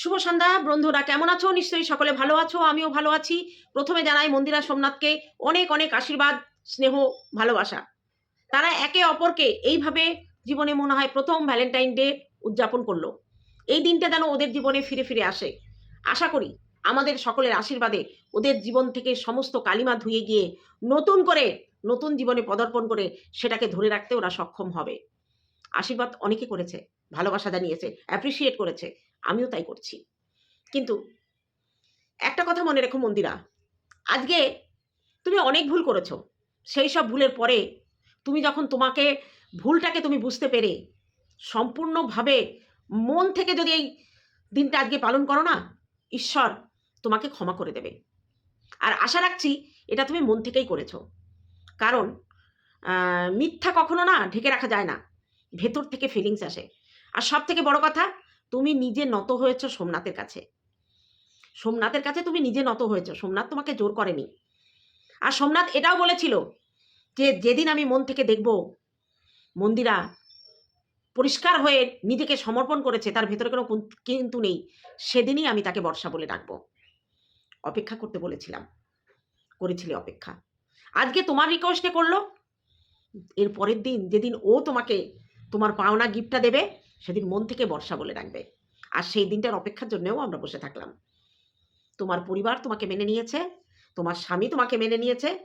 শুভ সন্ধ্যা, বন্ধুরা কেমন আছো? নিশ্চয়ই সকলে ভালো আছো, আমিও ভালো আছি। প্রথমে জানাই মন্দিরা সোমনাথকে অনেক অনেক আশীর্বাদ, স্নেহ, ভালোবাসা। তারা একে অপরকে এইভাবে জীবনে মনে হয় প্রথম ভ্যালেন্টাইন ডে উদযাপন করল। এই দিনটা যেন ওদের জীবনে ফিরে ফিরে আসে। আশা করি আমাদের সকলের আশীর্বাদে ওদের জীবন থেকে সমস্ত কালিমা ধুয়ে গিয়ে নতুন করে, নতুন জীবনে পদার্পণ করে সেটাকে ধরে রাখতে ওরা সক্ষম হবে। আশীর্বাদ অনেকে করেছে, ভালোবাসা জানিয়েছে অ্যাপ্রিসিয়েট করেছে। আমিও তাই করছি। কিন্তু একটা কথা মনে রেখো মন্দিরা, আজকে তুমি অনেক ভুল করেছ। সেই সব ভুলের পরে তুমি যখন তোমাকে ভুলটাকে তুমি বুঝতে পেরে সম্পূর্ণভাবে মন থেকে যদি এই দিনটা আজকে পালন করো না, ঈশ্বর তোমাকে ক্ষমা করে দেবে। আর আশা রাখছি এটা তুমি মন থেকেই করেছ। কারণ মিথ্যা কখনো না ঢেকে রাখা যায় না। ভেতর থেকে ফিলিংস আসে। আর সব থেকে বড় কথা তুমি নিজে নত হয়েছ সোমনাথের কাছে। সোমনাথের কাছে তুমি নিজে নত হয়েছ। সোমনাথ তোমাকে জোর করেনি। আর সোমনাথ এটাও বলেছিল যে, যেদিন আমি মন থেকে দেখব মন্দিরা পরিষ্কার হয়ে নিজেকে সমর্পণ করেছে, তার ভেতরে কোনো কিন্তু নেই, সেদিনই আমি তাকে বর্ষা বলে ডাকবো। অপেক্ষা করতে বলেছিলাম। করেছিলে অপেক্ষা। আজকে তোমার রিকোয়েস্টে করল। এর পরের দিন, যেদিন ও তোমাকে তোমার পাওনা গিফটটা দেবে সেদিন মন থেকে বর্ষা বলে ডাকবে। আর সেই দিনটার অপেক্ষার জন্যও আমরা বসে থাকলাম। তোমার পরিবার তোমাকে মেনে নিয়েছে, তোমার স্বামী তোমাকে মেনে নিয়েছে,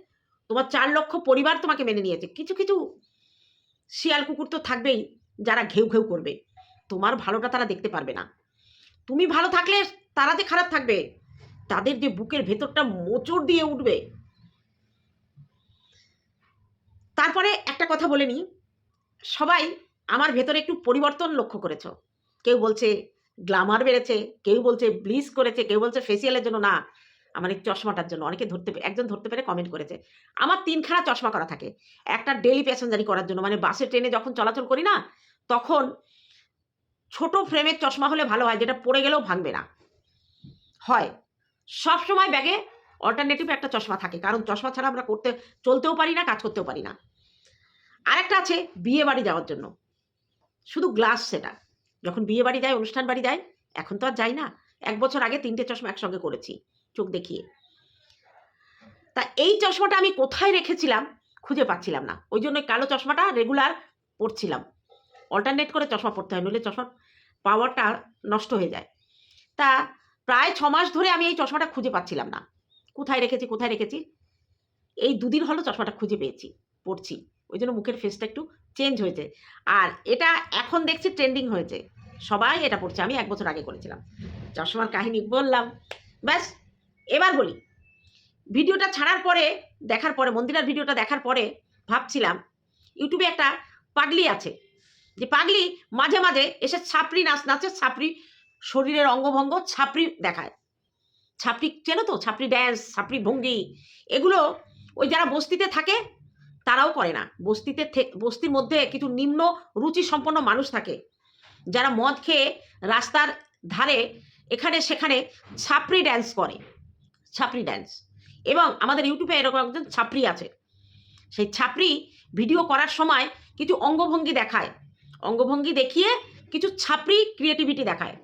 তোমার চার লক্ষ পরিবার তোমাকে মেনে নিয়েছে। কিছু কিছু শিয়াল কুকুর তো থাকবেই, যারা ঘেউ ঘেউ করবে। তোমার ভালোটা তারা দেখতে পারবে না। তুমি ভালো থাকলে তারা যে খারাপ থাকবে, তাদের যে বুকের ভেতরটা মোচড় দিয়ে উঠবে। তারপরে একটা কথা বলে নিই। সবাই আমার ভেতরে একটু পরিবর্তন লক্ষ্য করেছ। কেউ বলছে গ্লামার বেড়েছে, কেউ বলছে ব্লিচ করেছে, কেউ বলছে ফেসিয়ালের জন্য না, আমার এই চশমাটার জন্য। অনেকে ধরতে একজন ধরতে পেরে কমেন্ট করেছে। আমার তিনখানা চশমা করা থাকে। একটা ডেলি প্যাসেঞ্জারি করার জন্য মানে বাসে, ট্রেনে যখন চলাচল করি না, তখন ছোট ফ্রেমের চশমা হলে ভালো হয়, যেটা পড়ে গেলেও ভাঙবে না। হয়। সব সময় ব্যাগে অল্টারনেটিভ একটা চশমা থাকে, কারণ চশমা ছাড়া আমরা করতে, চলতেও পারি না, কাজ করতেও পারি না। আরেকটা আছে বিয়ে বাড়ি যাওয়ার জন্য। শুধু গ্লাস সেটা। যখন বিয়ে বাড়ি যায় অনুষ্ঠান বাড়ি যায় এখন তো আর যাই না। এক বছর আগে তিনটে চশমা একসঙ্গে করেছি, চোখ দেখিয়ে। তা এই চশমাটা আমি কোথায় রেখেছিলাম খুঁজে পাচ্ছিলাম না। ওই জন্য কালো চশমাটা রেগুলার পরছিলাম। অল্টারনেট করে চশমা পরতে হয়, নইলে চশমার পাওয়ারটা নষ্ট হয়ে যায়। তা প্রায় ছ মাস ধরে আমি এই চশমাটা খুঁজে পাচ্ছিলাম না। কোথায় রেখেছি কোথায় রেখেছি? এই দুদিন হলো চশমাটা খুঁজে পেয়েছি পড়ছি ওই জন্য মুখের ফেসটা একটু চেঞ্জ হয়েছে। আর এটা এখন দেখছি ট্রেন্ডিং হয়েছে। সবাই এটা পড়ছে। আমি এক বছর আগে করেছিলাম। চশমার কাহিনী বললাম। ব্যাস, এবার বলি। ভিডিওটা ছাড়ার পরে, দেখার পরে, মন্দিরার ভিডিওটা দেখার পরে ভাবছিলাম, ইউটিউবে একটা পাগলি আছে। যে পাগলি মাঝে মাঝে এসে ছাপড়ি নাচ নাচে, ছাপড়ি শরীরের অঙ্গভঙ্গ, ছাপড়ি দেখায়। ছাপড়ি, চেনো তো? ছাপড়ি ড্যান্স ছাপড়ি ভঙ্গি। এগুলো ওই যারা বস্তিতে থাকে তারাও করে না। বস্তিতে বস্তির মধ্যে কিছু নিম্ন রুচি সম্পন্ন মানুষ থাকে। যারা মদ খেয়ে রাস্তার ধারে এখানে সেখানে ছাপড়ি ড্যান্স করে। ছাপড়ি ড্যান্স এবং আমাদের ইউটিউবে এরকম একজন ছাপড়ি আছে। সেই ছাপড়ি ভিডিও করার সময় কিছু অঙ্গভঙ্গি দেখায়। অঙ্গভঙ্গি দেখিয়ে কিছু ছাপড়ি ক্রিয়েটিভিটি দেখায়।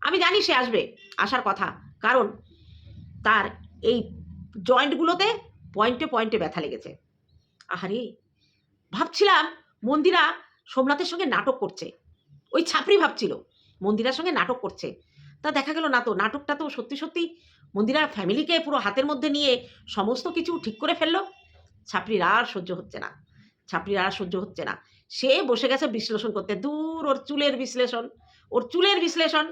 আমি জানি সে আসবে, আসার কথা। কারণ তার এই জয়েন্টগুলোতে পয়েন্টে পয়েন্টে ব্যথা লেগেছে। আহারে, ভাবছিলাম মন্দিরা সোমনাথের সঙ্গে নাটক করছে। ওই ছাপড়ি ভাবছিল, মন্দিরার সঙ্গে নাটক করছে। তা দেখা গেল না তো, নাটকটা তো সত্যি সত্যি মন্দিরা ফ্যামিলিকে পুরো হাতের মধ্যে নিয়ে সমস্ত কিছু ঠিক করে ফেলল। ছাপড়ির আর সহ্য হচ্ছে না, ছাপড়ির আর সহ্য হচ্ছে না। সে বসে গেছে বিশ্লেষণ করতে, দূর ওর চুলের বিশ্লেষণ, ওর চুলের বিশ্লেষণ।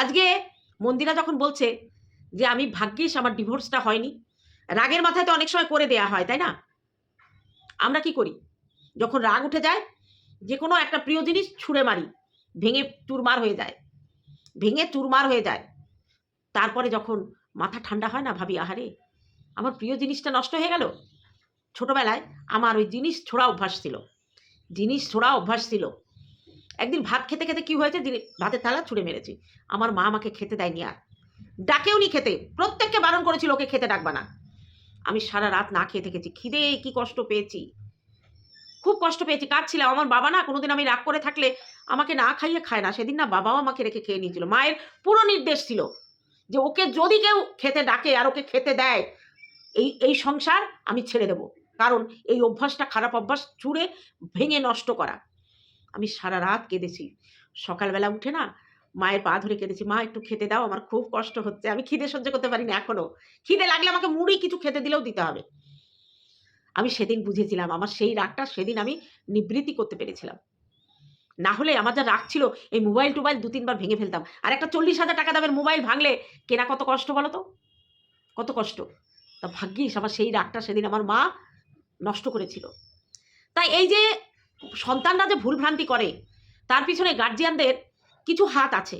আজকে মন্দিরা যখন বলছে যে, আমি ভাগ্যিস আমার ডিভোর্সটা হয়নি। রাগের মাথায় তো অনেক সময় করে দেয়া হয়, তাই না? আমরা কি করি? যখন রাগ উঠে যায় যে কোনো একটা প্রিয় জিনিস ছুঁড়ে মারি, ভেঙে চুরমার হয়ে যায়, ভেঙে চুরমার হয়ে যায়। তারপরে যখন মাথা ঠান্ডা হয় না, ভাবি, আহারে, আমার প্রিয় জিনিসটা নষ্ট হয়ে গেল? ছোটবেলায় আমার ওই জিনিস ছোড়া অভ্যাস ছিল। জিনিস ছোড়া অভ্যাস ছিল। একদিন ভাত খেতে খেতে কি হয়েছে? ভাতের থালা ছুঁড়ে মেরেছি। আমার মা আমাকে খেতে দেয়নি আর। ডাকেও নি খেতে। প্রত্যেককে বারণ করেছিল, ওকে খেতে ডাকবা না। আমি সারা রাত না খেয়ে থেকেছি। খিদে, কি কষ্ট পেয়েছি? খুব কষ্ট পেয়েছি, কাঁদছিলাম। আমার বাবা না কোনোদিন আমি রাগ করে থাকলে আমাকে না খাইয়ে খায় না। সেদিন না বাবাও আমাকে রেখে খেয়ে নিয়েছিল। মায়ের পুরো নির্দেশ ছিল যে ওকে যদি কেউ খেতে ডাকে আর ওকে খেতে দেয়, এই এই সংসার আমি ছেড়ে দেব। কারণ এই অভ্যাসটা খারাপ অভ্যাস চুড়ে ভেঙে নষ্ট করা। আমি সারা রাত কেঁদেছি। সকালবেলা উঠে না মায়ের পা ধরে কেঁদেছি, মা, একটু খেতে দাও, আমার খুব কষ্ট হচ্ছে, আমি খিদে সহ্য করতে পারি না এখনও। খিদে লাগলে আমাকে মুড়ি কিছু খেতে দিলেও দিতে হবে। আমি সেদিন বুঝেছিলাম, আমার সেই রাগটা সেদিন আমি নিবৃত্তি করতে পেরেছিলাম। না হলে আমার যা রাগ ছিল, এই মোবাইল টোবাইল দু তিনবার ভেঙে ফেলতাম। আর একটা চল্লিশ হাজার টাকা দামের মোবাইল ভাঙলে কেনা কত কষ্ট বলো তো? কত কষ্ট? তা ভাগ্যিস, আমার সেই রাগটা সেদিন আমার মা নষ্ট করেছিল। তাই এই যে সন্তানরা যে ভুলভ্রান্তি করে, তার পিছনে গার্জিয়ানদের কিছু হাত আছে।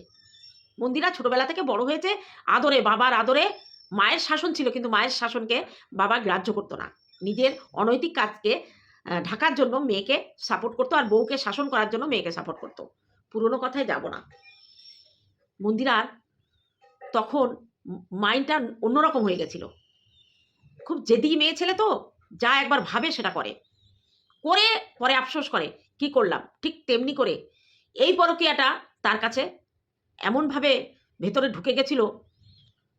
মন্দিরা ছোটবেলা থেকে বড় হয়েছে, আদরে, বাবার আদরে। মায়ের শাসন ছিল, কিন্তু মায়ের শাসনকে বাবা গ্রাহ্য করতো না। নিজের অনৈতিক কাজকে ঢাকার জন্য মেয়েকে সাপোর্ট করতো আর বউকে শাসন করার জন্য মেয়েকে সাপোর্ট করতো। পুরনো কথায় যাব না। মন্দিরার তখন মাইন্ডটা অন্যরকম হয়ে গেছিল। খুব জেদি মেয়ে ছেলে তো, যা একবার ভাবে সেটা করে। করে, পরে আফসোস করে, কি করলাম? ঠিক তেমনি করে। এই পরকীয়াটা তার কাছে এমনভাবে ভেতরে ঢুকে গেছিল,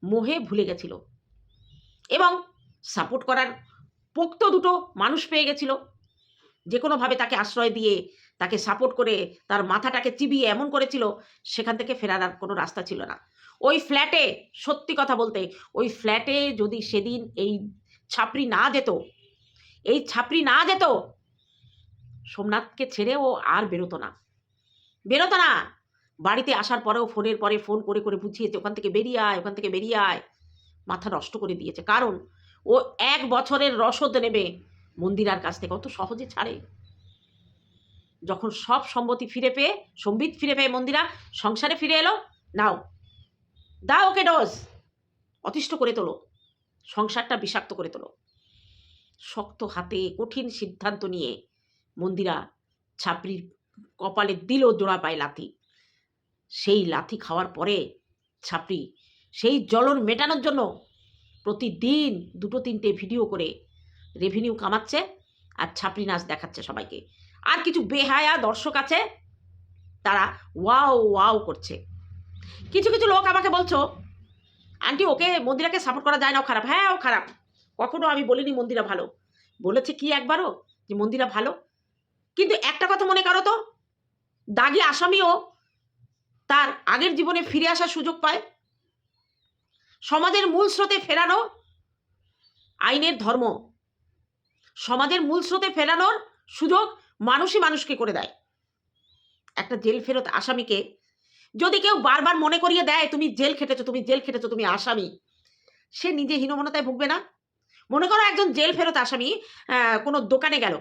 মোহে ভুলে গেছিল এবং সাপোর্ট করার পোক্ত দুটো মানুষ পেয়ে গেছিল। যে কোনোভাবে তাকে আশ্রয় দিয়ে তাকে সাপোর্ট করে তার মাথাটাকে চিবিয়ে এমন করেছিল, সেখান থেকে ফেরার আর কোনো রাস্তা ছিল না। ওই ফ্ল্যাটে সত্যি কথা বলতে, ওই ফ্ল্যাটে যদি সেদিন এই ছাপড়ি না যেত, এই ছাপড়ি না যেত, সোমনাথকে ছেড়ে ও আর বেরোতো না। বেরোতো না। বাড়িতে আসার পরেও ফোনের পরে ফোন করে করে বুঝিয়েছে, ওখান থেকে বেরিয়ে আয়, ওখান থেকে বেরিয়ে আয়। মাথা নষ্ট করে দিয়েছে। কারণ ও এক বছরের রসদ নেবে মন্দিরার কাছ থেকে। অত সহজে ছাড়ে। যখন সব সম্মতি ফিরে পেয়ে, সম্বিত ফিরে পেয়ে মন্দিরা সংসারে ফিরে এলো, নাও, দাও ওকে ডোজ। অতিষ্ঠ করে তোলো। সংসারটা বিষাক্ত করে তোলো। শক্ত হাতে কঠিন সিদ্ধান্ত নিয়ে মন্দিরা ছাপড়ির কপালে দিল জোড়া পায় লাথি। সেই লাথি খাওয়ার পরে ছাপড়ি সেই জ্বলন মেটানোর জন্য প্রতিদিন দুটো তিনটে ভিডিও করে রেভিনিউ কামাচ্ছে আর ছাপড়ি নাচ দেখাচ্ছে সবাইকে। আর কিছু বেহায়া দর্শক আছে, তারা ওয়াও ওয়াও করছে। কিছু কিছু লোক আমাকে বলছো, আন্টি, ওকে মন্দিরাকে সাপোর্ট করা যায় না, ও খারাপ। হ্যাঁ ও খারাপ। কখনো আমি বলিনি মন্দিরা ভালো। বলেছে কি একবারও যে মন্দিরা ভালো? কিন্তু একটা কথা মনে করো তো, দাগি আসামিও তার আগের জীবনে ফিরে আসার সুযোগ পায়। সমাজের মূল স্রোতে ফেরানো আইনের ধর্ম। সমাজের মূল স্রোতে ফেরানোর সুযোগ মানুষই মানুষকে করে দেয়। একটা জেল ফেরত আসামিকে যদি কেউ বারবার মনে করিয়ে দেয়, তুমি জেল খেটেছো, তুমি জেল খেটেছো, তুমি আসামি। সে নিজে হীনমনতায় ভুগবে না। মনে করো একজন জেল ফেরত আসামি কোনো দোকানে গেল।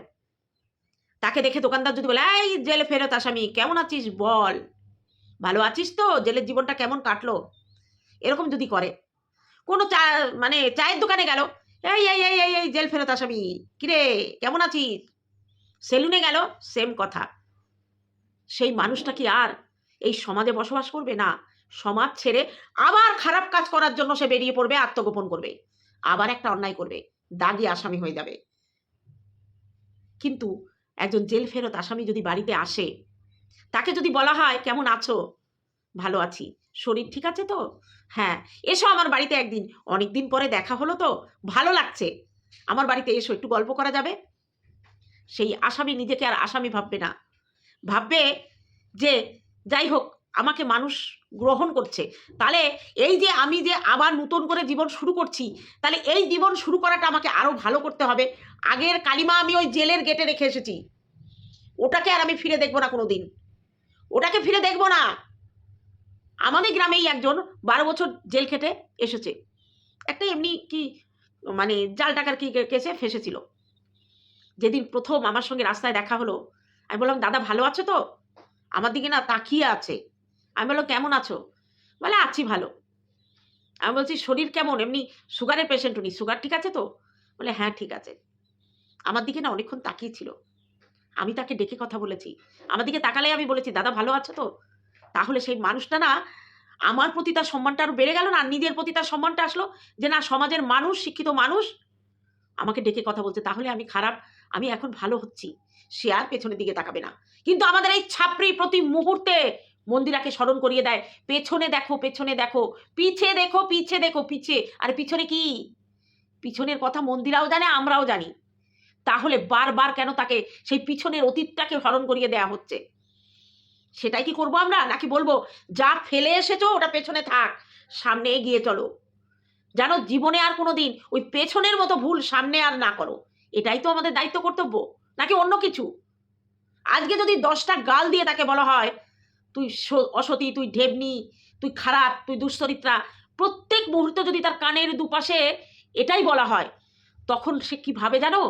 তাকে দেখে দোকানদার যদি বলে, এই জেল ফেরত আসামি, কেমন আছিস বল? ভালো আছিস তো? জেলের জীবনটা কেমন কাটলো? এরকম যদি করে। কোনো চা মানে চায়ের দোকানে গেল। এই এই এই এই এই, জেল ফেরত আসামি। কিরে, কেমন আছিস? সেলুনে গেল সেম কথা। সেই মানুষটা কি আর এই সমাজে বসবাস করবে না? সমাজ ছেড়ে আবার খারাপ কাজ করার জন্য সে বেরিয়ে পড়বে, আত্মগোপন করবে। আবার একটা অন্যায় করবে। দাগি আসামি হয়ে যাবে। কিন্তু একজন জেল ফেরত আসামি যদি বাড়িতে আসে তাকে যদি বলা হয়, কেমন আছো? ভালো আছি। শরীর ঠিক আছে তো? হ্যাঁ। এসো আমার বাড়িতে একদিন। অনেক দিন পরে দেখা হলো তো। ভালো লাগছে। আমার বাড়িতে এসো, একটু গল্প করা যাবে? সেই আসামি নিজেকে আর আসামি ভাববে না। ভাববে যে, যাই হোক, আমাকে মানুষ গ্রহণ করছে। তাহলে এই যে আমি যে আবার নতুন করে জীবন শুরু করছি, তাহলে এই জীবন শুরু করাটা আমাকে আরও ভালো করতে হবে। আগের কালিমা আমি ওই জেলের গেটে রেখে এসেছি। ওটাকে আর আমি ফিরে দেখব না কোনো দিন ওটাকে ফিরে দেখব না। আমাদের গ্রামেই একজন বারো বছর জেল খেটে এসেছে। একটা এমনি কি মানে জাল টাকার কি কেসে ফেসেছিল। যেদিন প্রথম আমার সঙ্গে রাস্তায় দেখা হলো, আমি বললাম, দাদা ভালো আছো তো? আমার দিকে না তাকিয়ে আছে। আমি বললাম, কেমন আছো? বলে আছি ভালো। আমি বলছি, শরীর কেমন? এমনি সুগারের পেশেন্ট উনি। সুগার ঠিক আছে তো? বলে হ্যাঁ ঠিক আছে। আমার দিকে না অনেকক্ষণ তাকিয়ে ছিল। আমি তাকে ডেকে কথা বলেছি। আমার দিকে তাকালে আমি বলেছি, দাদা, ভালো আছো তো? তাহলে সেই মানুষটা না, আমার প্রতি তার সম্মানটা আরও বেড়ে গেল না নিজের প্রতি তার সম্মানটা আসলো যে, না, সমাজের মানুষ, শিক্ষিত মানুষ, আমাকে ডেকে কথা বলছে। তাহলে আমি খারাপ, আমি এখন ভালো হচ্ছি। সে আর পেছনের দিকে তাকাবে না। কিন্তু আমাদের এই ছাপড়ি প্রতি মুহূর্তে মন্দিরাকে স্মরণ করিয়ে দেয়, পেছনে দেখো পেছনে দেখো, পিছে দেখো পিছে দেখো, পিছে। আর, পিছনে কি? পিছনের কথা মন্দিরাও জানে, আমরাও জানি। তাহলে বারবার কেন তাকে সেই পিছনের অতীতটাকে হরণ করিয়ে দেয়া হচ্ছে? সেটাই কি করব আমরা? নাকি বলব, যা ফেলে এসেছ ওটা পেছনে থাক, সামনে এগিয়ে চলো। যেন জীবনে আর কোনো দিন ওই পেছনের মতো ভুল সামনে আর না করো। এটাই তো আমাদের দায়িত্ব কর্তব্য। নাকি অন্য কিছু? আজকে যদি দশটা গাল দিয়ে তাকে বলা হয়, তুই অসতী, তুই ঢেবনি, তুই খারাপ, তুই দুশ্চরিত্রা, প্রত্যেক মুহূর্ত যদি তার কানের দুপাশে এটাই বলা হয়, তখন সে কি ভাবে জানো?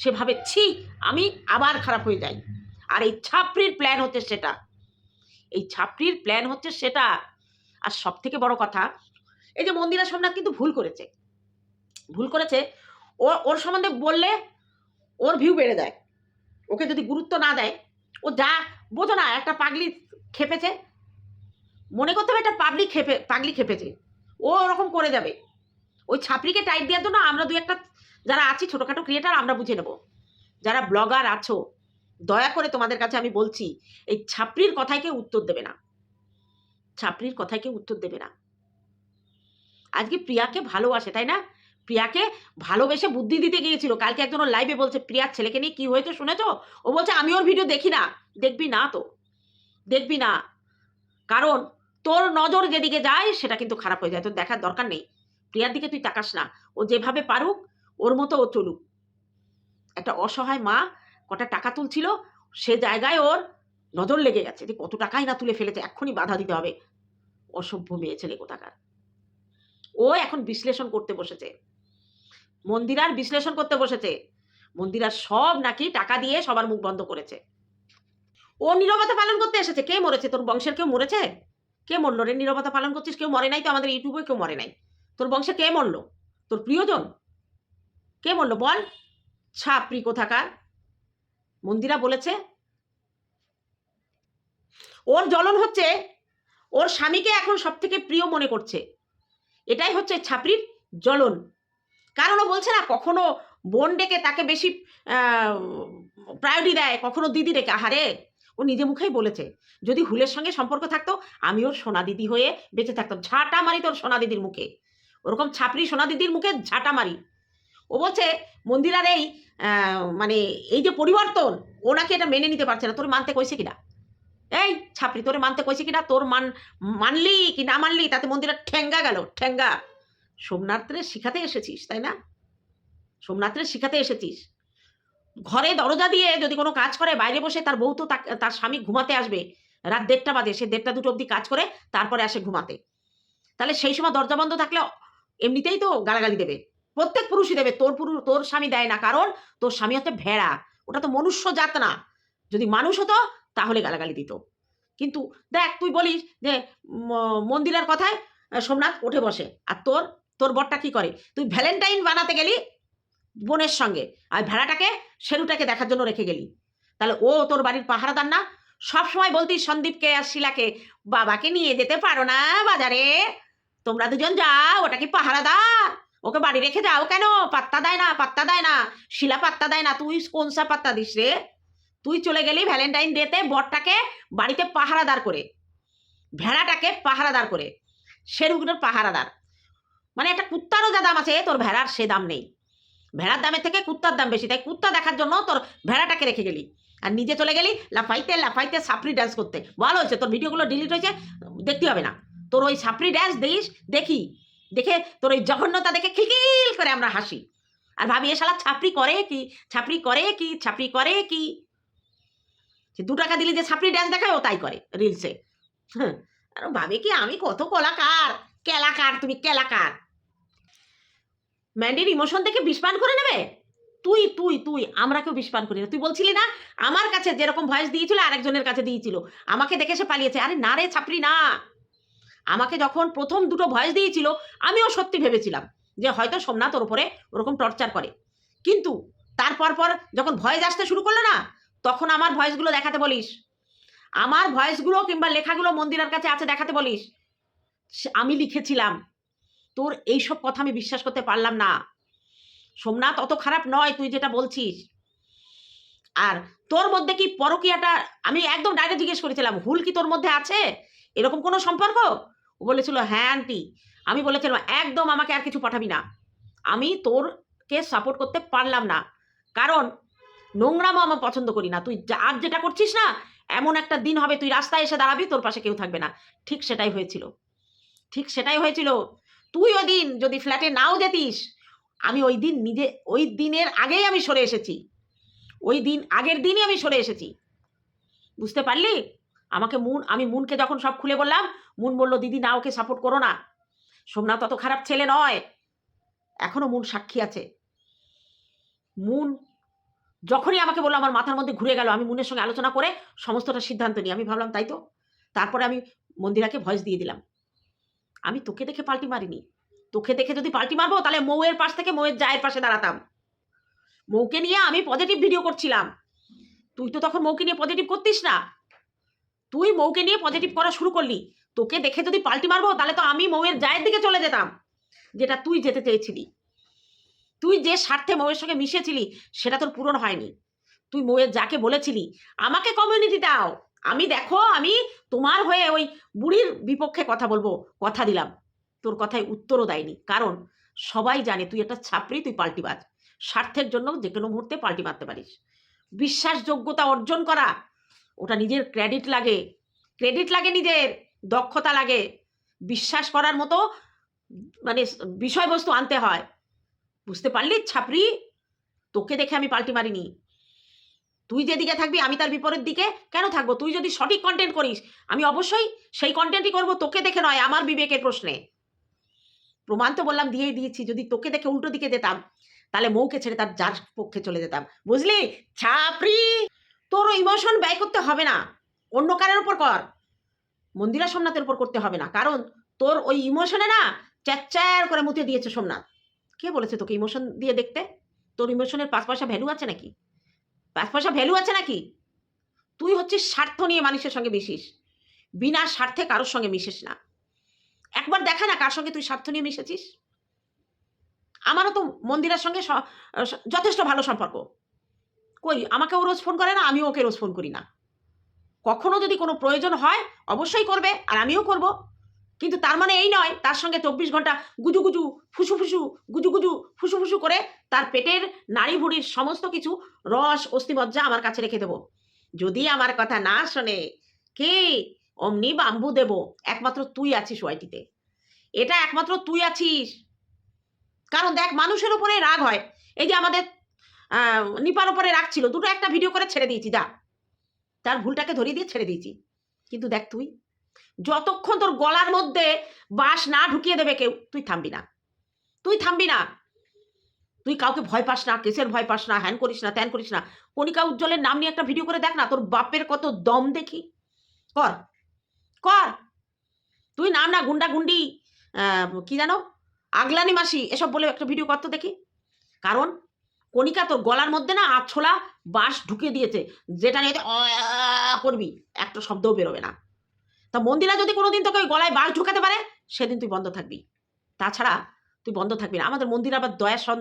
সে ভাবে ছি, আমি আবার খারাপ হয়ে যাই। আর এই ছাপড়ির প্ল্যান হচ্ছে সেটা। এই ছাপড়ির প্ল্যান হচ্ছে সেটা। আর সব থেকে বড় কথা, এই যে মন্দিরা সোমনাথ কিন্তু ভুল করেছে। ভুল করেছে, ও, ওর সম্বন্ধে বললে ওর ভিউ বেড়ে দেয় ওকে যদি গুরুত্ব না দেয়, ও যা বোঝো না, একটা পাগলি খেপেছে। মনে করতে হবে একটা পাবলিক খেপে, পাগলি খেপেছে। ও ওরকম করে যাবে। ওই ছাপড়িকে টাইট দেওয়ার জন্য আমরা দু একটা যারা আছি ছোটোখাটো ক্রিয়েটার আমরা বুঝে নেব। যারা ব্লগার আছো, দয়া করে তোমাদের কাছে আমি বলছি, এই ছাপড়ির কথায় কেউ উত্তর দেবে না। ছাপড়ির কথায় কেউ উত্তর দেবে না। আজকে প্রিয়াকে ভালোবাসে, তাই না? প্রিয়াকে ভালোবেসে বুদ্ধি দিতে গিয়েছিল। কালকে একজন লাইভে বলছে প্রিয়ার ছেলেকে নিয়ে কি হয়েছে শুনেছ? ও বলছে, আমি ওর ভিডিও দেখি না। দেখবি না তো। দেখবি না। কারণ তোর নজর যেদিকে যায়, সেটা কিন্তু খারাপ হয়ে যায়। তোর দেখার দরকার নেই। প্রিয়ার দিকে তুই তাকাস না। ও যেভাবে পারুক ওর মতো ও চলুক। একটা অসহায় মা কটা টাকা তুলছিল, সে জায়গায় ওর নজর লেগে গেছে যে কত টাকাই না তুলে ফেলেছে, এক্ষুনি বাধা দিতে হবে। অসভ্য মেয়ে ছেলে কোথাকার। ও এখন বিশ্লেষণ করতে বসেছে। মন্দিরার বিশ্লেষণ করতে বসেছে। মন্দিরার সব নাকি টাকা দিয়ে সবার মুখ বন্ধ করেছে। ও নীরবতা পালন করতে এসেছে। কে মরেছে? তোর বংশের কেউ মরেছে? কে মরলো রে? নীরবতা পালন করছিস? কেউ মরে নাই তো? আমাদের ইউটিউবে কেউ মরে নাই। তোর বংশে কে মরলো? তোর প্রিয়জন? কে মরলো বল। ছাপরি কোথাকার? মন্দিরা বলেছে, ওর জ্বলন হচ্ছে, ওর স্বামীকে এখন সব থেকে প্রিয় মনে করছে। এটাই হচ্ছে ছাপরির জ্বলন। কারণ ও বলছে না, কখনো বোন ডেকে তাকে বেশি প্রায়োরিটি দেয়, কখনো দিদি ডেকে। আহারে, ও নিজে মুখেই বলেছে, যদি হুলের সঙ্গে সম্পর্ক থাকতো, আমি ওর সোনা দিদি হয়ে বেঁচে থাকতাম। ঝাঁটা মারি তোর সোনা দিদির মুখে। ওরকম ছাপরি সোনা দিদির মুখে ঝাঁটা মারি। ও বলছে, মন্দিরার এই মানে এই যে পরিবর্তন, ও নাকি এটা মেনে নিতে পারছে না। তোর মানতে কইছে কিনা? এই ছাপরি তোরে মানতে কইছে কিনা? তোর মান, মানলি কি না মানলি? তাতে মন্দিরের ঠেঙ্গা গেল, ঠেঙ্গা। সোমনাথরে শিখাতে এসেছিস, তাই না? সোমনাথরে শিখাতে এসেছিস। ঘরে দরজা দিয়ে যদি কোনো কাজ করে, বাইরে বসে তার বউ তো তার স্বামী ঘুমাতে আসবে। রাত দেড়টা বাজে, সে দেড়টা দুটো অবধি কাজ করে, তারপরে আসে ঘুমাতে। তাহলে সেই সময় দরজা বন্ধ থাকলে এমনিতেই তো গালাগালি দেবে। প্রত্যেক পুরুষই দেবে। তোর পুরুষ তোর স্বামী দেয় না। কারণ তোর স্বামী হচ্ছে ভেড়া। ওটা তো মনুষ্য জাত না। যদি মানুষ হতো, তাহলে গালাগালি দিত। কিন্তু দেখ, তুই বলিস যে মন্দিরের কথায় সোমনাথ উঠে বসে। আর তোর তোর বরটা কি করে? তুই ভ্যালেন্টাইন বানাতে গেলি বোনের সঙ্গে। আর ভেড়াটাকে শেরুটাকে দেখার জন্য রেখে গেলি। তাহলে ও তোর বাড়ির পাহারাদার না? সবসময় বলতি সন্দীপকে আর শিলাকে, বাবাকে নিয়ে যেতে পারো না বাজারে। তোমরা দুজন যাও, ওটা কি পাহারাদার? ওকে বাড়ি রেখে দাও কেন? পাত্তা দেয় না, পাত্তা দেয় না। শিলা পাত্তা দেয় না। তুই কোন সা পাত্তা দিস রে? তুই চলে গেলি ভ্যালেন্টাইন ডেতে বরটাকে বাড়িতে পাহারাদার করে। ভেড়াটাকে পাহারাদার করে। শেরুগুলোর পাহারাদার। মানে একটা কুত্তারও যা দাম আছে, তোর ভেড়ার সে দাম নেই। ভেড়ার দামের থেকে কুত্তার দাম বেশি। তাই কুত্তা দেখার জন্য তোর ভেড়াটাকে রেখে গেলি। আর নিজে চলে গেলি লাফাইতে লাফাইতে সাপড়ি ড্যান্স করতে। ভালো হয়েছে, তোর ভিডিওগুলো ডিলিট হয়েছে, দেখতে হবে না। তোর ওই সাপড়ি ড্যান্স দিস, দেখি। দেখে তোর ওই জঘন্যতা দেখে খিলখিল করে আমরা হাসি। আর ভাবি, এ শালা ছাপড়ি করে কি? ছাপড়ি করে কি? ছাপড়ি করে কি? দু টাকা দিলে যে ছাপড়ি ড্যান্স দেখায়, ও তাই করে রিলসে হ্যাঁ আর ভাবে কি, আমি কত কলাকার? কেলাকার, তুমি কেলাকার? ম্যান্ডির ইমোশন থেকে বিষপান করে নেবে? তুই তুই তুই, আমরা কেউ বিষপান করি না। তুই বলছিলি না, আমার কাছে যেরকম ভয়েস দিয়েছিল, আরেকজনের কাছে দিয়েছিল। আমাকে দেখে সে পালিয়েছে। আরে না রে ছাপড়ি, না। আমাকে যখন প্রথম দুটো ভয়েস দিয়েছিল, আমিও সত্যি ভেবেছিলাম যে হয়তো সোমনাথ ওর উপরে ওরকম টর্চার করে। কিন্তু তারপর পর যখন ভয়েস আসতে শুরু করল না, তখন আমার ভয়েসগুলো দেখাতে বলিস। আমার ভয়েসগুলো কিংবা লেখাগুলো মন্দিরের কাছে আছে দেখাতে বলিস। আমি লিখেছিলাম। তোর এইসব কথা আমি বিশ্বাস করতে পারলাম না। সোমনাথ অত খারাপ নয়, তুই যেটা বলছিস। আর তোর মধ্যে কি পরকিয়াটা, আমি একদম ডাইরেক্ট জিজ্ঞেস করেছিলাম হুল কি তোর মধ্যে আছে? এরকম কোনো সম্পর্ক? ও বলেছিল হ্যাঁ আন্টি। আমি বলেছিলাম, একদম আমাকে আর কিছু পাঠাবি না। আমি তোরকে সাপোর্ট করতে পারলাম না। কারণ নোংরামও আমার পছন্দ করি না। তুই আজ যেটা করছিস না, এমন একটা দিন হবে, তুই রাস্তায় এসে দাঁড়াবি, তোর পাশে কেউ থাকবে না। ঠিক সেটাই হয়েছিল। ঠিক সেটাই হয়েছিল। তুই ওই দিন যদি ফ্ল্যাটে নাও যেতিস, আমি ওই দিন নিজে, ওই দিনের আগেই আমি সরে এসেছি। ওই দিন, আগের দিনই আমি সরে এসেছি। বুঝতে পারলি? আমাকে মুন, আমি মুনকে যখন সব খুলে বললাম মুন বলল, দিদি, না, ওকে সাপোর্ট করো না। সোমনাথ অত খারাপ ছেলে নয়। এখনও মুন সাক্ষী আছে। মুন যখনই আমাকে বলল, আমার মাথার মধ্যে ঘুরে গেল, আমি মুনের সঙ্গে আলোচনা করে সমস্তটা সিদ্ধান্ত নিই। আমি ভাবলাম, তাই তো? তারপরে আমি মন্দিরাকে ভয়েস দিয়ে দিলাম। আমি তোকে দেখে পাল্টি মারিনি। তোকে দেখে যদি পাল্টি মারবো, তাহলে মৌয়ের পাশ থেকে মৌয়ের জায়ের পাশে দাঁড়াতাম। মৌকে নিয়ে আমি পজিটিভ ভিডিও করছিলাম। তুই তো তখন মৌকে নিয়ে পজিটিভ করতিস না। তুই মৌকে নিয়ে পজিটিভ করা শুরু করলি। তোকে দেখে যদি পাল্টি মারবো, তাহলে তো আমি মৌয়ের জায়ের দিকে চলে যেতাম। যেটা তুই যেতে চেয়েছিলি। তুই যে স্বার্থে মৌয়ের সঙ্গে মিশেছিলি, সেটা তোর পূরণ হয়নি। তুই মৌয়ের যাকে বলেছিলি, আমাকে কমিউনিটি দাও। আমি দেখো, আমি তোমার হয়ে ওই বুড়ির বিপক্ষে কথা বলব, কথা দিলাম। তোর কথায় উত্তরও দেয়নি। কারণ সবাই জানে তুই একটা ছাপড়ি, তুই পাল্টি পাল্টিবাজ। স্বার্থের জন্য যে কোনো মুহূর্তে পাল্টি মারতে পারিস। বিশ্বাসযোগ্যতা অর্জন করা, ওটা নিজের ক্রেডিট লাগে। ক্রেডিট লাগে নিজের। দক্ষতা লাগে, বিশ্বাস করার মতো মানে বিষয়বস্তু আনতে হয়। বুঝতে পারলি ছাপড়ি তোকে দেখে আমি পাল্টি মারিনি। তুই যেদিকে থাকবি, আমি তার বিপরীত দিকে কেন থাকব? তুই যদি সঠিক কন্টেন্ট করিস, আমি অবশ্যই সেই কন্টেন্টই করব, তোকে দেখে নয়, আমার বিবেকের প্রশ্নে। প্রমাণ তো বললাম, দিয়েই দিয়েছি, যদি তোকে দেখে উল্টো দিকে যেতাম, তাহলে মৌকে ছেড়ে তার যার পক্ষে চলে যেতাম। বুঝলি? ছাপড়ি তোর ইমোশন ব্যয় করতে হবে না। অন্য কারের উপর কর। মন্দিরা সোমনাথের উপর করতে হবে না। কারণ তোর ওই ইমোশনে না চ্যাচ্চার করে মুতে দিয়েছে সোমনাথ। কে বলেছে তোকে ইমোশন দিয়ে দেখতে? তোর ইমোশনের পাঁচ পয়সা ভ্যালু আছে নাকি? পাঁচ পয়সা ভ্যালু আছে নাকি? তুই হচ্ছিস স্বার্থ নিয়ে মানুষের সঙ্গে মিশিস। বিনা স্বার্থে কারোর সঙ্গে মিশিস না। একবার দেখা না কার সঙ্গে তুই স্বার্থ নিয়ে মিশেছিস। আমারও তো মন্দিরের সঙ্গে যথেষ্ট ভালো সম্পর্ক। কই, আমাকেও রোজ ফোন করে না? আমিও ওকে রোজ ফোন করি না। কখনো যদি কোনো প্রয়োজন হয়, অবশ্যই করবে আর আমিও করব। কিন্তু তার মানে এই নয়, তার সঙ্গে চব্বিশ ঘণ্টা গুজু গুজু, ফুসু ফুসু, গুজু গুজু, ফুসু ফুসু করে তার পেটের নাড়ি ভুড়ির সমস্ত কিছু রস, অস্থিমজ্জা আমার কাছে রেখে দেবো। যদি আমার কথা না শোনে, কে? অমনি বাম্বু দেব। একমাত্র তুই আছিস ওয়াইটিতে। এটা একমাত্র তুই আছিস। কারণ দেখ, মানুষের উপরে রাগ হয়। এই যে আমাদের নিপার উপরে রাগ ছিল, দুটো একটা ভিডিও করে ছেড়ে দিয়েছি, যা। তার ভুলটাকে ধরিয়ে দিয়ে ছেড়ে দিয়েছি। কিন্তু দেখ তুই, যতক্ষণ তোর গলার মধ্যে বাঁশ না ঢুকিয়ে দেবে কেউ, তুই থামবি না। তুই থামবি না। তুই কাউকে ভয় পাস না, কেসের ভয় পাস না, হ্যান করিস না, ত্যান করিস না। কণিকা উজ্জ্বলের নাম নিয়ে একটা ভিডিও করে দেখ না, তোর বাপের কত দম দেখি। কর কর। তুই নাম না, গুন্ডা গুন্ডি কি জানো, আগলানি মাসি, এসব বলে একটা ভিডিও করতো দেখি। কারণ কণিকা তোর গলার মধ্যে না আছলা বাঁশ ঢুকিয়ে দিয়েছে, যেটা নিয়ে করবি, একটা শব্দও বেরোবে না। তা মন্দিরা যদি কোনোদিন তোকে ওই গলায় বাঁশ ঢুকাতে পারে, সেদিন তুই বন্ধ থাকবি। তাছাড়া তুই বন্ধ থাকবি না। আমাদের মন্দির আবার দয়ার সন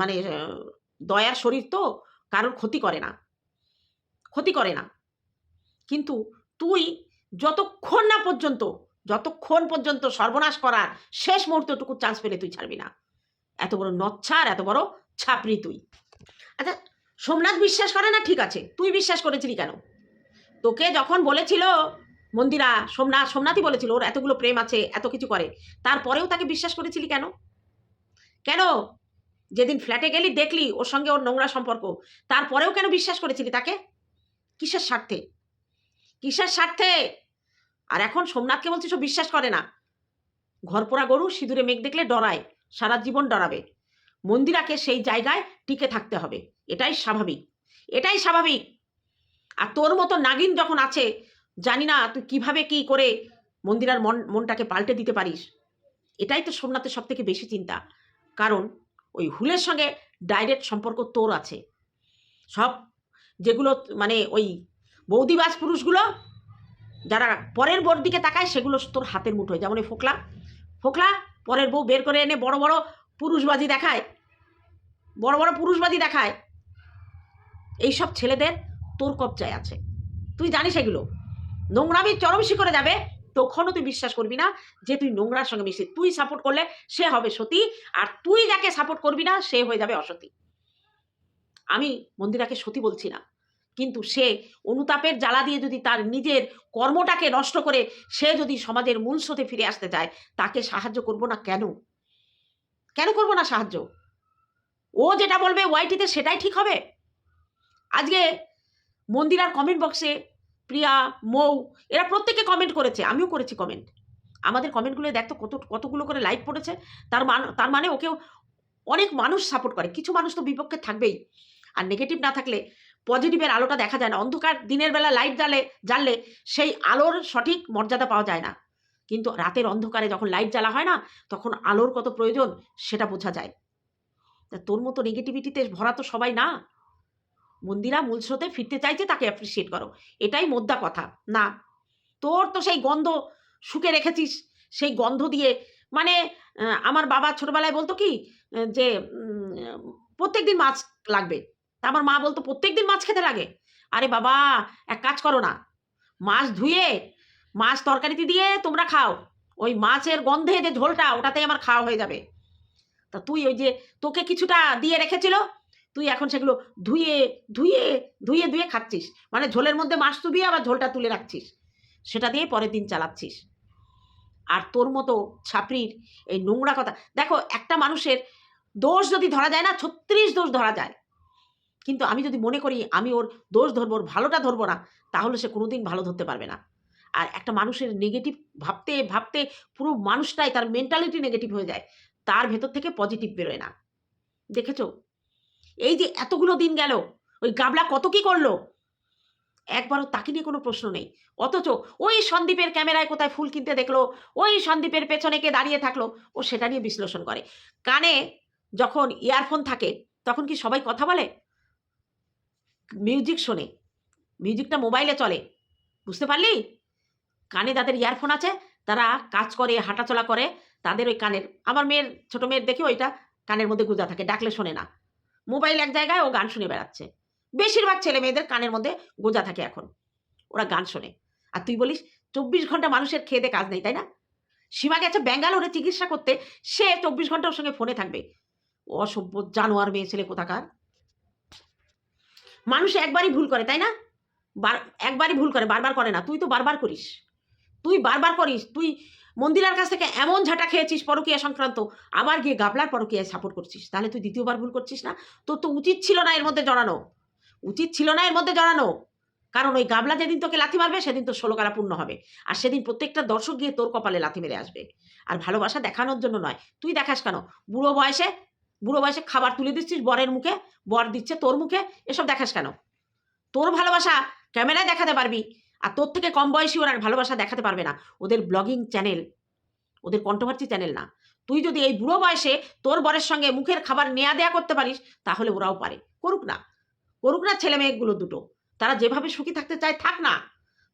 মানে দয়ার শরীর তো কারোর ক্ষতি করে না। ক্ষতি করে না। কিন্তু তুই যতক্ষণ না পর্যন্ত, যতক্ষণ পর্যন্ত সর্বনাশ করার শেষ মুহূর্তটুকু চান্স পেলে তুই ছাড়বি না। এত বড় নচ্ছা আর এত বড় ছাপড়ি তুই। আচ্ছা সোমনাথ বিশ্বাস করে না? ঠিক আছে, তুই বিশ্বাস করেছিলি কেন? তোকে যখন বলেছিল মন্দিরা, সোমনাথ, সোমনাথই বলেছিল, ওর এতগুলো প্রেম আছে, এত কিছু করে। তারপরেও তাকে বিশ্বাস করেছিলি কেন? কেন? যেদিন ফ্ল্যাটে গেলি, দেখলি ওর সঙ্গে ওর নোংরা সম্পর্ক। তারপরেও কেন বিশ্বাস করেছিলি তাকে? কিসের স্বার্থে? কিসের স্বার্থে? আর এখন সোমনাথকে বলছিস বিশ্বাস করে না। ঘরপোড়া গরু, সিঁদুরে মেঘ দেখলে ডরায়, সারা জীবন ডরাবে। মন্দিরাকে সেই জায়গায় টিকে থাকতে হবে। এটাই স্বাভাবিক। এটাই স্বাভাবিক। আর তোর মতো নাগিন যখন আছে, জানি না তুই কীভাবে কি করে মন্দিরার মন, মনটাকে পাল্টে দিতে পারিস। এটাই তো সোমনাথের সব থেকে বেশি চিন্তা। কারণ ওই হুলের সঙ্গে ডাইরেক্ট সম্পর্ক তোর আছে। সব যেগুলো মানে ওই বৌদিবাজ পুরুষগুলো, যারা পরের বোর দিকে তাকায়, সেগুলো তোর হাতের মুঠোয়। যেমন ফোকলা। ফোকলা পরের বউ বের করে এনে বড় বড় পুরুষবাজি দেখায়, বড় বড় পুরুষবাজি দেখায়, এইসব ছেলেদের তোর কবজায় আছে। তুই জানিস এগুলো? নোংরামি চরম শিখরে যাবে, তখনও তুই বিশ্বাস করবি না যে তুই নোংরার সঙ্গে মিশি তুই সাপোর্ট করলে সে হবে সতী, আর তুই যাকে সাপোর্ট করবি না, সে হয়ে যাবে অসতী। আমি মন্দিরাকে সতী বলছি না, কিন্তু সে অনুতাপের জ্বালা দিয়ে যদি তার নিজের কর্মটাকে নষ্ট করে সে যদি সমাজের মূল স্রোতে ফিরে আসতে চায়, তাকে সাহায্য করব না কেন? কেন করব না সাহায্য? ও যেটা বলবে ওয়াইটিতে সেটাই ঠিক হবে? আজকে মন্দিরার কমেন্ট বক্সে প্রিয়া, মৌ, এরা প্রত্যেকে কমেন্ট করেছে, আমিও করেছি কমেন্ট আমাদের কমেন্টগুলো দেখতো কত, কতগুলো করে লাইক পড়েছে, তার মান, তার মানে ওকেও অনেক মানুষ সাপোর্ট করে, কিছু মানুষ তো বিপক্ষে থাকবেই। আর নেগেটিভ না থাকলে পজিটিভের আলোটা দেখা যায় না, অন্ধকার দিনের বেলা লাইট জ্বালে, জ্বাললে সেই আলোর সঠিক মর্যাদা পাওয়া যায় না। কিন্তু রাতের অন্ধকারে যখন লাইট জ্বালা হয় না, তখন আলোর কত প্রয়োজন সেটা বোঝা যায়। তা তোর মতো নেগেটিভিটিতে ভরা তো সবাই না। মন্দিরা মূল স্রোতে ফিরতে চাইছে তাকে অ্যাপ্রিসিয়েট করো। এটাই মোদ্দা কথা। না, তোর তো সেই গন্ধ শুকে রেখেছিস। সেই গন্ধ দিয়ে মানে আমার বাবা ছোটবেলায় বলতো কি যে প্রত্যেক দিন মাছ লাগবে। তা আমার মা বলতো প্রত্যেক দিন মাছ খেতে লাগে। আরে বাবা, এক কাজ করো না। মাছ ধুয়ে মাছ তরকারিতে দিয়ে তোমরা খাও। ওই মাছের গন্ধে যে ঝোলটা, ওটাতেই আমার খাওয়া হয়ে যাবে। তা তুই ওই যে তোকে কিছুটা দিয়ে রেখেছিল, তুই এখন সেগুলো ধুয়ে ধুয়ে ধুয়ে ধুয়ে খাচ্ছিস। মানে ঝোলের মধ্যে মাছ তুবিয়ে আবার ঝোলটা তুলে রাখছিস। সেটা দিয়ে পরের দিন চালাচ্ছিস। আর তোর মতো ছাপড়ির এই নোংরা কথা, দেখো একটা মানুষের দোষ যদি ধরা যায় না, ছত্রিশ দোষ ধরা যায়। কিন্তু আমি যদি মনে করি আমি ওর দোষ ধরবো, ওর ভালোটা ধরবো না, তাহলে সে কোনোদিন ভালো ধরতে পারবে না। আর একটা মানুষের নেগেটিভ ভাবতে ভাবতে পুরো মানুষটাই তার মেন্টালিটি নেগেটিভ হয়ে যায়। তার ভেতর থেকে পজিটিভ বেরোয় না। দেখেছ? এই যে এতগুলো দিন গেল, ওই গাবলা কত কি করল? একবারও তাকে নিয়ে কোনো প্রশ্ন নেই। অথচ ওই সন্দীপের ক্যামেরায় কোথায় ফুল কিনতে দেখল, ওই সন্দীপের পেছনে কে দাঁড়িয়ে থাকল, ও সেটা নিয়ে বিশ্লেষণ করে। কানে যখন ইয়ারফোন থাকে, তখন কি সবাই কথা বলে? মিউজিক শোনে। মিউজিকটা মোবাইলে চলে। বুঝতে পারলি? কানে যাদের ইয়ারফোন আছে, তারা কাজ করে, হাঁটাচলা করে, তাদের ওই কানের, আমার মেয়ের, ছোট মেয়ের দেখে ওইটা কানের মধ্যে গুঁজা থাকে, ডাকলে শোনে না। মোবাইল এক জায়গায় ও গান শুনে বেড়াচ্ছে। বেশিরভাগ ছেলে মেয়েদের কানের মধ্যে গোজা থাকে এখন। ওরা গান শোনে। আর তুই বলিস, চব্বিশ ঘণ্টা মানুষের খেয়ে কাজ নেই, তাই না? সীমা গেছে ব্যাঙ্গালোরে চিকিৎসা করতে, সে চব্বিশ ঘণ্টা ওর সঙ্গে ফোনে থাকবে। অসভ্য জানোয়ার মেয়ে ছেলে কোথাকার? মানুষ একবারই ভুল করে, তাই না? বার, একবারই ভুল করে, বারবার করে না। তুই তো বারবার করিস। তুই বারবার করিস, তুই মন্দিরার কাছ থেকে এমন ঝাঁটা খেয়েছিস পরকীয়া সংক্রান্ত, আবার গিয়ে গাবলার পরকীয়ায় সাপোর্ট করছিস। তাহলে তুই দ্বিতীয়বার ভুল করছিস না। তোর তো উচিত ছিল না এর মধ্যে জড়ানো। উচিত ছিল না এর মধ্যে জড়ানো। কারণ ওই গাবলা যেদিন তোকে লাথি মারবে, সেদিন তোর ষোলো পূর্ণ হবে। আর সেদিন প্রত্যেকটা দর্শক গিয়ে তোর কপালে লাথি মেরে আসবে। আর ভালোবাসা দেখানোর জন্য নয়। তুই দেখাস কেন? বুড়ো বয়সে বুড়ো বয়সে খাবার তুলে দিচ্ছিস বরের মুখে, বর দিচ্ছে তোর মুখে, এসব দেখাস কেন? তোর ভালোবাসা ক্যামেরায় দেখাতে পারবি। আর তোর থেকে কম বয়সী ওরা ভালোবাসা দেখাতে পারবে না। ওদের ব্লগিং চ্যানেল ওদের কন্ট্রোভার্সি চ্যানেল না। তুই যদি এই বুড়ো বয়সে তোর বরের সঙ্গে মুখের খাবার নেয়া দেয়া করতে পারিস, তাহলে ওরাও পারে। করুক না। করুক না ছেলে মেয়েগুলো দুটো। তারা যেভাবে সুখী থাকতে চায়, থাক না।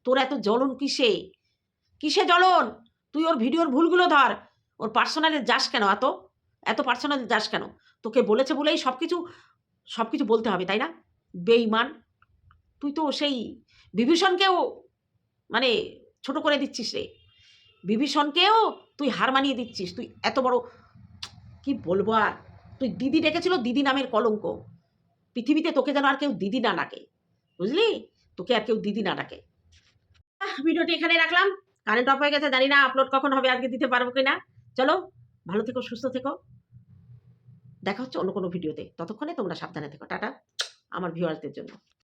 তোর এত জ্বলন কিসে? কিসে জ্বলন? তুই ওর ভিডিওর ভুলগুলো ধর। ওর পার্সোনালে যাস কেন এত? এত পার্সোনালে যাস কেন? তোকে বলেছে বলেই সব কিছু সব কিছু বলতে হবে, তাই না? বেইমান তুই তো সেই বিভীষণকেও মানে ছোট করে দিচ্ছিস রে। বিভীষণকেও তুই হার মানিয়ে দিচ্ছিস। তুই এত বড়, কি বলব আর? তুই দিদি ডেকেছিল দিদি নামের কলঙ্ক। পৃথিবীতে তোকে যেন আর কেউ দিদি না ডাকে। বুঝলি? তোকে আর কেউ দিদি না ডাকে। ভিডিওটি এখানে রাখলাম। কারেন্ট অফ হয়ে গেছে, জানি না আপলোড কখন হবে, আজকে দিতে পারব কিনা। চলো, ভালো থেকো, সুস্থ থেকো। দেখা হচ্ছে অন্য কোনো ভিডিওতে। ততক্ষণে তোমরা সাবধানে থেকো। টাটা, আমার ভিউয়ার্সদের জন্য।